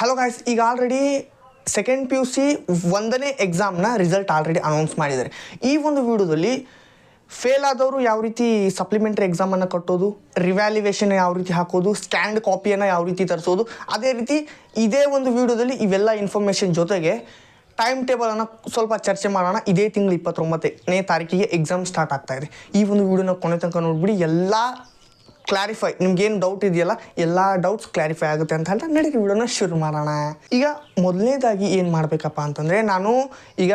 Hello guys ಈಗ already second P U C ಒಂದನೇ ಎಕ್ಸಾಮ್ನ ರಿಸಲ್ಟ್ ಆಲ್ರೆಡಿ ಅನೌನ್ಸ್ ಮಾಡಿದ್ದಾರೆ. ಈ ಒಂದು ವಿಡಿಯೋದಲ್ಲಿ ಫೇಲ್ ಆದವರು ಯಾವ ರೀತಿ ಸಪ್ಲಿಮೆಂಟ್ರಿ ಎಕ್ಸಾಮನ್ನು ಕಟ್ಟೋದು ರಿವ್ಯಾಲ್ಯುವೇಷನ್ ಯಾವ ರೀತಿ ಹಾಕೋದು ಸ್ಕ್ಯಾಂಡ್ ಕಾಪಿಯನ್ನು ಯಾವ ರೀತಿ ತರಿಸೋದು, ಅದೇ ರೀತಿ ಇದೇ ಒಂದು ವಿಡಿಯೋದಲ್ಲಿ ಇವೆಲ್ಲ ಇನ್ಫಾರ್ಮೇಷನ್ ಜೊತೆಗೆ ಟೈಮ್ ಟೇಬಲನ್ನು ಸ್ವಲ್ಪ ಚರ್ಚೆ ಮಾಡೋಣ. ಇದೇ ತಿಂಗಳು ಇಪ್ಪತ್ತೊಂಬತ್ತನೇ ತಾರೀಕಿಗೆ ಎಕ್ಸಾಮ್ ಸ್ಟಾರ್ಟ್ ಆಗ್ತಾಯಿದೆ ಈ ಒಂದು ವಿಡಿಯೋನ ಕೊನೆ ತನಕ ನೋಡಿಬಿಡಿ. ಎಲ್ಲ ಕ್ಲಾರಿಫೈ ನಿಮ್ಗೇನು ಡೌಟ್ ಇದೆಯಲ್ಲ, ಎಲ್ಲ ಡೌಟ್ಸ್ ಕ್ಲಾರಿಫೈ ಆಗುತ್ತೆ ಅಂತ ಹೇಳ್ತಾ ನಡೀರಿ ವಿಡಿಯೋನ ಶುರು ಮಾಡೋಣ. ಈಗ ಮೊದಲನೇದಾಗಿ ಏನು ಮಾಡಬೇಕಪ್ಪ ಅಂತಂದರೆ, ನಾನು ಈಗ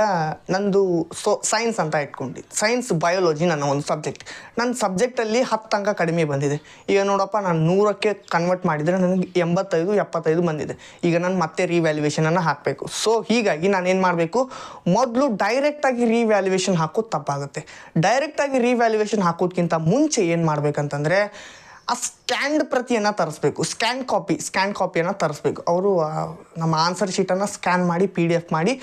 ನಂದು ಸೊ ಸೈನ್ಸ್ ಅಂತ ಇಟ್ಕೊಂಡು. ಸೈನ್ಸ್ ಬಯೋಲಜಿ ನನ್ನ ಒಂದು ಸಬ್ಜೆಕ್ಟ್ ನನ್ನ ಸಬ್ಜೆಕ್ಟಲ್ಲಿ ಹತ್ತು ಅಂಕ ಕಡಿಮೆ ಬಂದಿದೆ. ಈಗ ನೋಡಪ್ಪ, ನಾನು ನೂರಕ್ಕೆ ಕನ್ವರ್ಟ್ ಮಾಡಿದರೆ ನನಗೆ ಎಂಬತ್ತೈದು, ಎಪ್ಪತ್ತೈದು ಬಂದಿದೆ. ಈಗ ನಾನು ಮತ್ತೆ ರಿವ್ಯಾಲ್ಯೂಯೇಷನನ್ನು ಹಾಕಬೇಕು. ಸೊ ಹೀಗಾಗಿ ನಾನು ಏನು ಮಾಡಬೇಕು? ಮೊದಲು ಡೈರೆಕ್ಟಾಗಿ ರಿವ್ಯಾಲ್ಯೂಯೇಷನ್ ಹಾಕೋದು ತಪ್ಪಾಗುತ್ತೆ. ಡೈರೆಕ್ಟಾಗಿ ರಿವ್ಯಾಲ್ಯೂಯೇಷನ್ ಹಾಕೋದ್ಕಿಂತ ಮುಂಚೆ ಏನು ಮಾಡಬೇಕಂತಂದರೆ ಆ ಸ್ಕ್ಯಾಂಡ್ ಪ್ರತಿಯನ್ನು ತರಿಸ್ಬೇಕು. ಸ್ಕ್ಯಾನ್ ಕಾಪಿ ಸ್ಕ್ಯಾನ್ ಕಾಪಿಯನ್ನು ತರಿಸ್ಬೇಕು. ಅವರು ನಮ್ಮ ಆನ್ಸರ್ ಶೀಟನ್ನು ಸ್ಕ್ಯಾನ್ ಮಾಡಿ ಪಿ ಡಿ ಎಫ್ ಮಾಡಿ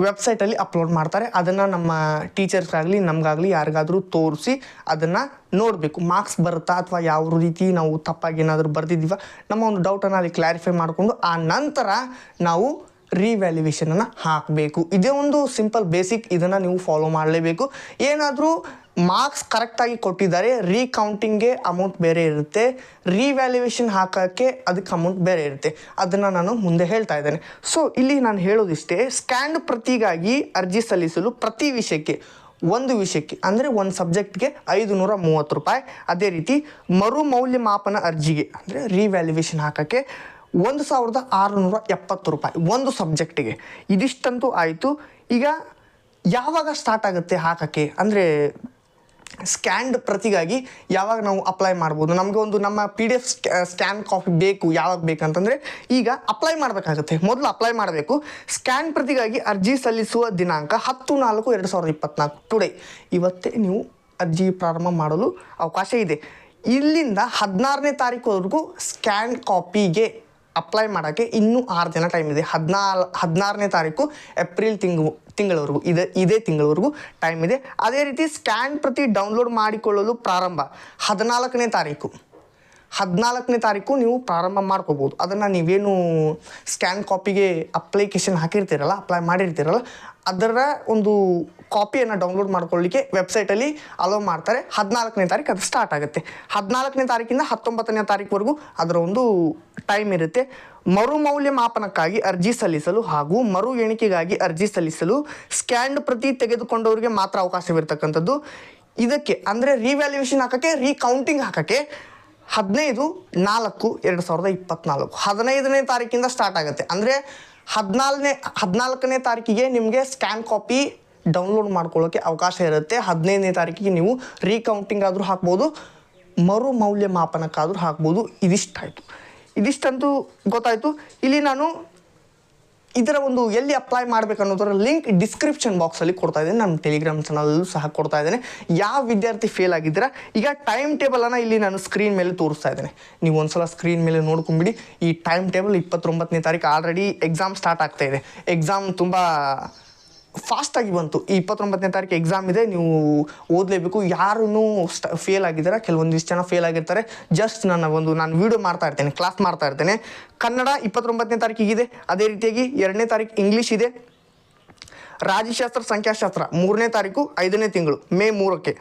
ವೆಬ್ಸೈಟಲ್ಲಿ ಅಪ್ಲೋಡ್ ಮಾಡ್ತಾರೆ. ಅದನ್ನು ನಮ್ಮ ಟೀಚರ್ಸ್ಗಾಗಲಿ ನಮಗಾಗಲಿ ಯಾರಿಗಾದರೂ ತೋರಿಸಿ ಅದನ್ನು ನೋಡಬೇಕು. ಮಾರ್ಕ್ಸ್ ಬರುತ್ತಾ ಅಥವಾ ಯಾವ ರೀತಿ ನಾವು ತಪ್ಪಾಗಿ ಏನಾದರೂ ಬರೆದಿದ್ದೀವ? ನಮ್ಮ ಒಂದು ಡೌಟನ್ನು ಅಲ್ಲಿ ಕ್ಲಾರಿಫೈ ಮಾಡಿಕೊಂಡು ಆ ನಂತರ ನಾವು ರಿವ್ಯಾಲ್ಯೂಯೇಷನನ್ನು ಹಾಕಬೇಕು. ಇದೇ ಒಂದು ಸಿಂಪಲ್ ಬೇಸಿಕ್ ಇದನ್ನು ನೀವು ಫಾಲೋ ಮಾಡಲೇಬೇಕು. ಏನಾದರೂ ಮಾರ್ಕ್ಸ್ ಕರೆಕ್ಟಾಗಿ ಕೊಟ್ಟಿದ್ದಾರೆ ರೀಕೌಂಟಿಂಗ್ಗೆ ಅಮೌಂಟ್ ಬೇರೆ ಇರುತ್ತೆ. ರಿವ್ಯಾಲ್ಯೂಯೇಷನ್ ಹಾಕೋಕ್ಕೆ ಅದಕ್ಕೆ ಅಮೌಂಟ್ ಬೇರೆ ಇರುತ್ತೆ. ಅದನ್ನು ನಾನು ಮುಂದೆ ಹೇಳ್ತಾ ಇದ್ದೇನೆ. ಸೊ ಇಲ್ಲಿ ನಾನು ಹೇಳೋದಿಷ್ಟೇ ಸ್ಕ್ಯಾಂಡ್ ಪ್ರತಿಗಾಗಿ ಅರ್ಜಿ ಸಲ್ಲಿಸಲು ಪ್ರತಿ ವಿಷಯಕ್ಕೆ, ಒಂದು ವಿಷಯಕ್ಕೆ, ಅಂದರೆ ಒಂದು ಸಬ್ಜೆಕ್ಟ್ಗೆ ಐದು ನೂರ ಮೂವತ್ತು ರೂಪಾಯಿ. ಅದೇ ರೀತಿ ಮರು ಮೌಲ್ಯಮಾಪನ ಅರ್ಜಿಗೆ, ಅಂದರೆ ರಿವ್ಯಾಲ್ಯೂಯೇಷನ್ ಹಾಕೋಕ್ಕೆ ಒಂದು ಸಾವಿರದ ಆರುನೂರ ಎಪ್ಪತ್ತು ರೂಪಾಯಿ ಒಂದು ಸಬ್ಜೆಕ್ಟಿಗೆ. ಇದಿಷ್ಟಂತೂ ಆಯಿತು. ಈಗ ಯಾವಾಗ ಸ್ಟಾರ್ಟ್ ಆಗುತ್ತೆ ಹಾಕೋಕ್ಕೆ? ಅಂದರೆ ಸ್ಕ್ಯಾಂಡ್ ಪ್ರತಿಗಾಗಿ ಯಾವಾಗ ನಾವು ಅಪ್ಲೈ ಮಾಡ್ಬೋದು? ನಮಗೆ ಒಂದು ನಮ್ಮ P D F scan copy ಬೇಕು, ಯಾವಾಗ ಬೇಕಂತಂದರೆ ಈಗ ಅಪ್ಲೈ ಮಾಡಬೇಕಾಗುತ್ತೆ. ಮೊದಲು ಅಪ್ಲೈ ಮಾಡಬೇಕು. ಸ್ಕ್ಯಾನ್ ಪ್ರತಿಗಾಗಿ ಅರ್ಜಿ ಸಲ್ಲಿಸುವ ದಿನಾಂಕ ಹತ್ತು ನಾಲ್ಕು ಎರಡು ಸಾವಿರದ ಇಪ್ಪತ್ನಾಲ್ಕು ಟುಡೇ ಇವತ್ತೇ ನೀವು ಅರ್ಜಿ ಪ್ರಾರಂಭ ಮಾಡಲು ಅವಕಾಶ ಇದೆ. ಇಲ್ಲಿಂದ ಹದಿನಾರನೇ ತಾರೀಕುವರೆಗೂ ಸ್ಕ್ಯಾನ್ ಕಾಪಿಗೆ ಅಪ್ಲೈ ಮಾಡೋಕ್ಕೆ ಇನ್ನೂ ಆರು ದಿನ ಟೈಮ್ ಇದೆ. ಹದಿನಾಲ್, ಹದಿನಾರನೇ ತಾರೀಕು ಏಪ್ರಿಲ್ ತಿಂಗಳು ತಿಂಗಳವರೆಗೂ ಇದೆ, ಇದೇ ತಿಂಗಳವರೆಗೂ ಟೈಮ್ ಇದೆ. ಅದೇ ರೀತಿ ಸ್ಕ್ಯಾನ್ ಪ್ರತಿ ಡೌನ್ಲೋಡ್ ಮಾಡಿಕೊಳ್ಳಲು ಪ್ರಾರಂಭ. ಹದಿನಾಲ್ಕನೇ ತಾರೀಕು. ಹದಿನಾಲ್ಕನೇ ತಾರೀಕು ನೀವು ಪ್ರಾರಂಭ ಮಾಡ್ಕೋಬೋದು. ಅದನ್ನು ನೀವೇನು ಸ್ಕ್ಯಾನ್ ಕಾಪಿಗೆ ಅಪ್ಲಿಕೇಶನ್ ಹಾಕಿರ್ತೀರಲ್ಲ ಅಪ್ಲೈ ಮಾಡಿರ್ತೀರಲ್ಲ, ಅದರ ಒಂದು ಕಾಪಿಯನ್ನು ಡೌನ್ಲೋಡ್ ಮಾಡ್ಕೊಳ್ಳಿಕ್ಕೆ ವೆಬ್ಸೈಟಲ್ಲಿ ಅಲೋ ಮಾಡ್ತಾರೆ. ಹದಿನಾಲ್ಕನೇ ತಾರೀಕು ಅದು ಸ್ಟಾರ್ಟ್ ಆಗುತ್ತೆ. ಹದಿನಾಲ್ಕನೇ ತಾರೀಕಿಂದ ಹತ್ತೊಂಬತ್ತನೇ ತಾರೀಕುವರೆಗೂ ಅದರ ಒಂದು ಟೈಮ್ ಇರುತ್ತೆ. ಮರು ಮೌಲ್ಯಮಾಪನಕ್ಕಾಗಿ ಅರ್ಜಿ ಸಲ್ಲಿಸಲು ಹಾಗೂ ಮರು ಎಣಿಕೆಗಾಗಿ ಅರ್ಜಿ ಸಲ್ಲಿಸಲು ಸ್ಕ್ಯಾಂಡ್ ಪ್ರತಿ ತೆಗೆದುಕೊಂಡವರಿಗೆ ಮಾತ್ರ ಅವಕಾಶವಿರ್ತಕ್ಕಂಥದ್ದು. ಇದಕ್ಕೆ ಅಂದರೆ ರಿವ್ಯಾಲ್ಯೂಯೇಷನ್ ಹಾಕೋಕ್ಕೆ ರೀಕೌಂಟಿಂಗ್ ಹಾಕೋಕ್ಕೆ ಹದಿನೈದು, ನಾಲ್ಕು, ಎರಡು ಸಾವಿರದ ಇಪ್ಪತ್ನಾಲ್ಕು. ಹದಿನೈದನೇ ತಾರೀಕಿಂದ ಸ್ಟಾರ್ಟ್ ಆಗುತ್ತೆ. ಅಂದರೆ ಹದಿನಾಲ್ನೇ ಹದಿನಾಲ್ಕನೇ ತಾರೀಕಿಗೆ ನಿಮಗೆ ಸ್ಕ್ಯಾನ್ ಕಾಪಿ ಡೌನ್ಲೋಡ್ ಮಾಡ್ಕೊಳ್ಳೋಕ್ಕೆ ಅವಕಾಶ ಇರುತ್ತೆ. ಹದಿನೈದನೇ ತಾರೀಕಿಗೆ ನೀವು ರೀಕೌಂಟಿಂಗ್ ಆದರೂ ಹಾಕ್ಬೋದು, ಮರು ಮೌಲ್ಯಮಾಪನಕ್ಕಾದರೂ ಹಾಕ್ಬೋದು. ಇದಿಷ್ಟಾಯಿತು. ಇದಿಷ್ಟಂತೂ ಗೊತ್ತಾಯಿತು. ಇಲ್ಲಿ ನಾನು ಇದರ ಒಂದು ಎಲ್ಲಿ ಅಪ್ಲೈ ಮಾಡಬೇಕು ಅನ್ನೋದರ ಲಿಂಕ್ ಡಿಸ್ಕ್ರಿಪ್ಷನ್ ಬಾಕ್ಸಲ್ಲಿ ಕೊಡ್ತಾ ಇದ್ದೇನೆ. ನಮ್ಮ ಟೆಲಿಗ್ರಾಮ್ ಚಾನಲಲ್ಲೂ ಸಹ ಕೊಡ್ತಾ ಇದ್ದೇನೆ. ಯಾವ ವಿದ್ಯಾರ್ಥಿ ಫೇಲ್ ಆಗಿದ್ದೀರಾ? ಈಗ ಟೈಮ್ ಟೇಬಲನ್ನು ಇಲ್ಲಿ ನಾನು ಸ್ಕ್ರೀನ್ ಮೇಲೆ ತೋರಿಸ್ತಾ ಇದ್ದೇನೆ. ನೀವು ಒಂದ್ಸಲ ಸ್ಕ್ರೀನ್ ಮೇಲೆ ನೋಡ್ಕೊಂಬಿಡಿ. ಈ ಟೈಮ್ ಟೇಬಲ್ ಇಪ್ಪತ್ತೊಂಬತ್ತನೇ ತಾರೀಕು ಆಲ್ರೆಡಿ ಎಕ್ಸಾಮ್ ಸ್ಟಾರ್ಟ್ ಆಗ್ತಾ ಇದೆ. ಎಕ್ಸಾಮ್ ತುಂಬ ಫಾಸ್ಟಾಗಿ ಬಂತು. ಈ ಇಪ್ಪತ್ತೊಂಬತ್ತನೇ ತಾರೀಕು ಎಕ್ಸಾಮ್ ಇದೆ, ನೀವು ಓದಲೇಬೇಕು. ಯಾರೂ ಸ್ಟ ಫೇಲ್ ಆಗಿದ್ದಾರೆ? ಕೆಲವೊಂದಿಷ್ಟು ಜನ ಫೇಲ್ ಆಗಿರ್ತಾರೆ. ಜಸ್ಟ್ ನನ್ನ ಒಂದು, ನಾನು ವೀಡಿಯೋ ಮಾಡ್ತಾ ಇರ್ತೇನೆ ಕ್ಲಾಸ್ ಮಾಡ್ತಾ ಇರ್ತೇನೆ. ಕನ್ನಡ ಇಪ್ಪತ್ತೊಂಬತ್ತನೇ ತಾರೀಕಿಗಿದೆ ಅದೇ ರೀತಿಯಾಗಿ ಎರಡನೇ ತಾರೀಕು ಇಂಗ್ಲೀಷ್ ಇದೆ. ರಾಜ್ಯಶಾಸ್ತ್ರ, ಸಂಖ್ಯಾಶಾಸ್ತ್ರ, ಮೂರನೇ ತಾರೀಕು, ಐದನೇ ತಿಂಗಳು, ಮೇ ಮೂರಕ್ಕೆ.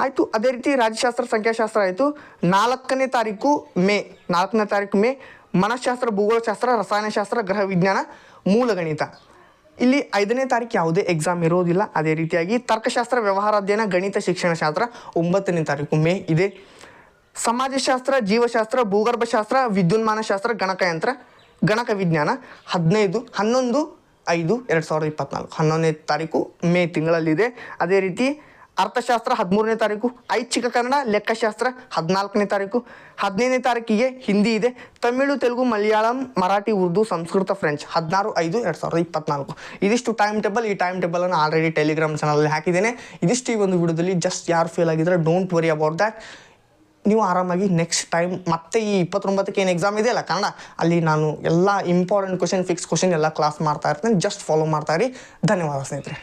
ಆಯಿತು, ಅದೇ ರೀತಿ ರಾಜ್ಯಶಾಸ್ತ್ರ, ಸಂಖ್ಯಾಶಾಸ್ತ್ರ ಆಯಿತು. ನಾಲ್ಕನೇ ತಾರೀಕು ಮೇ, ನಾಲ್ಕನೇ ತಾರೀಕು ಮೇ, ಮನಃಶಾಸ್ತ್ರ, ಭೂಗೋಳಶಾಸ್ತ್ರ, ರಸಾಯನಶಾಸ್ತ್ರ, ಗ್ರಹ ವಿಜ್ಞಾನ ಮೂಲಗಣಿತ ಇಲ್ಲಿ ಐದನೇ ತಾರೀಕು ಯಾವುದೇ ಎಕ್ಸಾಮ್ ಇರೋದಿಲ್ಲ. ಅದೇ ರೀತಿಯಾಗಿ ತರ್ಕಶಾಸ್ತ್ರ ವ್ಯವಹಾರ ಅಧ್ಯಯನ ಗಣಿತ, ಶಿಕ್ಷಣ ಶಾಸ್ತ್ರ ಒಂಬತ್ತನೇ ತಾರೀಕು ಮೇ ಇದೆ. ಸಮಾಜಶಾಸ್ತ್ರ, ಜೀವಶಾಸ್ತ್ರ, ಭೂಗರ್ಭಶಾಸ್ತ್ರ, ವಿದ್ಯುನ್ಮಾನಶಾಸ್ತ್ರ, ಗಣಕಯಂತ್ರ ಗಣಕ ವಿಜ್ಞಾನ ಹದಿನೈದು, ಹನ್ನೊಂದು, ಐದು, ಎರಡು ಸಾವಿರದ ಇಪ್ಪತ್ತ್ನಾಲ್ಕು ಹನ್ನೊಂದನೇ ತಾರೀಕು ಮೇ ತಿಂಗಳಲ್ಲಿದೆ. ಅದೇ ರೀತಿ ಅರ್ಥಶಾಸ್ತ್ರ ಹದಿಮೂರನೇ ತಾರೀಕು, ಐಚ್ಛಿಕ ಕನ್ನಡ ಲೆಕ್ಕಶಾಸ್ತ್ರ ಹದಿನಾಲ್ಕನೇ ತಾರೀಕು, ಹದಿನೈದನೇ ತಾರೀಕಿಗೆ ಹಿಂದಿ ಇದೆ, ತಮಿಳು, ತೆಲುಗು, ಮಲಯಾಳಂ, ಮರಾಠಿ, ಉರ್ದು, ಸಂಸ್ಕೃತ, ಫ್ರೆಂಚ್, ಹದಿನಾರು, ಐದು, ಎರಡು ಸಾವಿರದ ಇಪ್ಪತ್ನಾಲ್ಕು. ಇದಿಷ್ಟು ಟೈಮ್ ಟೇಬಲ್ ಈ ಟೈಮ್ ಟೇಬಲನ್ನು ಆಲ್ರೆಡಿ ಟೆಲಿಗ್ರಾಮ್ ಚಾನಲಲ್ಲಿ ಹಾಕಿದ್ದೇನೆ. ಇದಿಷ್ಟು ಈ ಒಂದು ವಿಡಿಯೋದಲ್ಲಿ ಜಸ್ಟ್ ಯಾರು ಫೇಲ್ ಆಗಿದ್ರೆ ಡೋಂಟ್ ವರಿ ಅಬೌಟ್ ದ್ಯಾಟ್ ನೀವು ಆರಾಮಾಗಿ ನೆಕ್ಸ್ಟ್ ಟೈಮ್ ಮತ್ತೆ ಈ ಇಪ್ಪತ್ತೊಂಬತ್ತಕ್ಕೆ ಏನು ಎಕ್ಸಾಮ್ ಇದೆಯಲ್ಲ ಕನ್ನಡ, ಅಲ್ಲಿ ನಾನು ಎಲ್ಲ ಇಂಪಾರ್ಟೆಂಟ್ ಕ್ವಶನ್ ಫಿಕ್ಸ್ ಕ್ವಶನ್ ಎಲ್ಲ ಕ್ಲಾಸ್ ಮಾಡ್ತಾ ಇರ್ತೇನೆ. ಜಸ್ಟ್ ಫಾಲೋ ಮಾಡ್ತಾ ಇರಿ. ಧನ್ಯವಾದ ಸ್ನೇಹಿತರೆ.